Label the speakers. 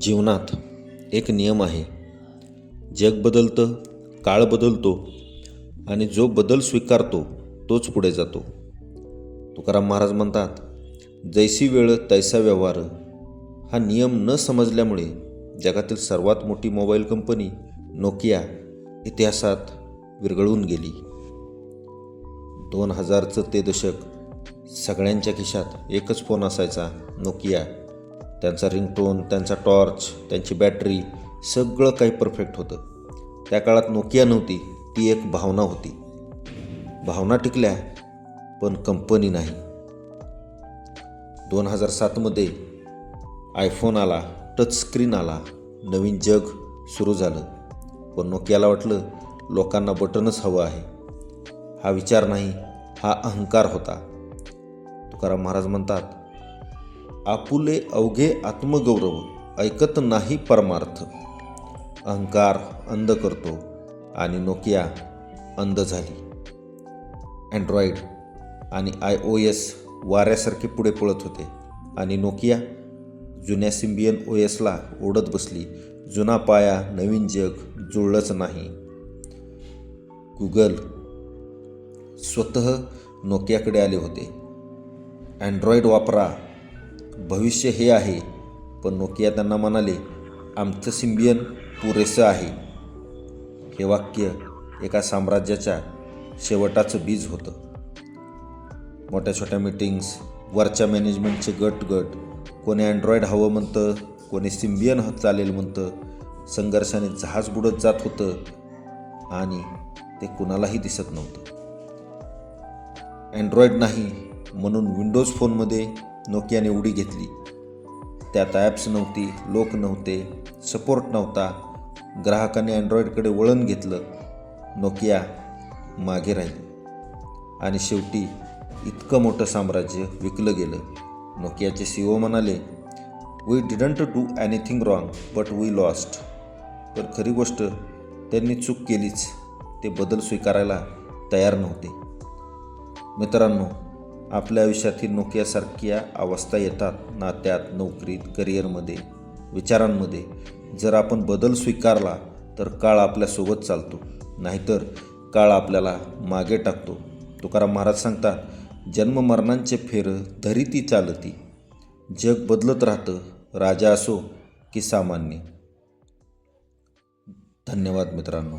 Speaker 1: जीवनात एक नियम आहे जग बदलतं काळ बदलतो आणि जो बदल स्वीकारतो तोच पुढे जातो. तुकाराम महाराज म्हणतात जैसी वेळ तैसा व्यवहार. हा नियम न समजल्यामुळे जगातील सर्वात मोठी मोबाईल कंपनी नोकिया इतिहासात विरघळून गेली. दोन हजारचं ते दशक सगळ्यांच्या खिशात एकच फोन असायचा नोकिया. त्यांचा रिंगटोन त्यांचा टॉर्च त्यांची बॅटरी सगळं काही परफेक्ट होतं. त्या काळात नोकिया नव्हती ती एक भावना होती. भावना टिकल्या पण कंपनी नाही. दोन हजार सातमध्ये आयफोन आला टच स्क्रीन आला नवीन जग सुरू झालं. पण नोकियाला वाटलं लोकांना बटनच हवं आहे. हा विचार नाही हा अहंकार होता. तुकाराम महाराज म्हणतात आपुले अवघे आत्मगौरव ऐकत नाही परमार्थ. अहंकार अंध करतो आणि नोकिया अंध झाली. अँड्रॉईड आणि आय ओ एस वाऱ्यासारखे पुढे पळत होते आणि नोकिया जुन्या सिम्बियन ओ एसला ओढत बसली. जुना पाया नवीन जग जुळलंच नाही. गुगल स्वतः नोकियाकडे आले होते. अँड्रॉईड वापरा. भविष्य हे आहे. पण नोकिया त्यांना म्हणाले आमचं सिम्बियन पुरेसं आहे. हे वाक्य एका साम्राज्याच्या शेवटाचं बीज होतं. मोठ्या छोट्या मीटिंग्स वरच्या मॅनेजमेंटचे गट गट कोणी अँड्रॉइड हवं म्हणतं कोणी सिम्बियन चालेल म्हणतं संघर्षाने जहाज बुडत जात होतं आणि ते कुणालाही दिसत नव्हतं. अँड्रॉइड नाही म्हणून विंडोज फोनमध्ये नोकियाने उडी घेतली. त्यात ॲप्स नव्हती लोक नव्हते सपोर्ट नव्हता. ग्राहकांनी अँड्रॉईडकडे वळण घेतलं. नोकिया मागे राहिली. आणि शेवटी इतकं मोठं साम्राज्य विकलं गेलं. नोकियाचे सी ओ म्हणाले we didn't do anything wrong but we lost तर खरी गोष्ट त्यांनी चूक केलीच. ते बदल स्वीकारायला तयार नव्हते. मित्रांनो आपल्या आयुष्यातील नोकियासारख्या अवस्था येतात नात्यात नोकरीत करिअरमध्ये विचारांमध्ये. जर आपण बदल स्वीकारला तर काळ आपल्यासोबत चालतो. नाहीतर काळ आपल्याला मागे टाकतो. तुकाराम महाराज सांगतात जन्म मरणांचे फेर धरी ती चालती. जग बदलत राहतं. राजा असो की सामान्य. धन्यवाद मित्रांनो.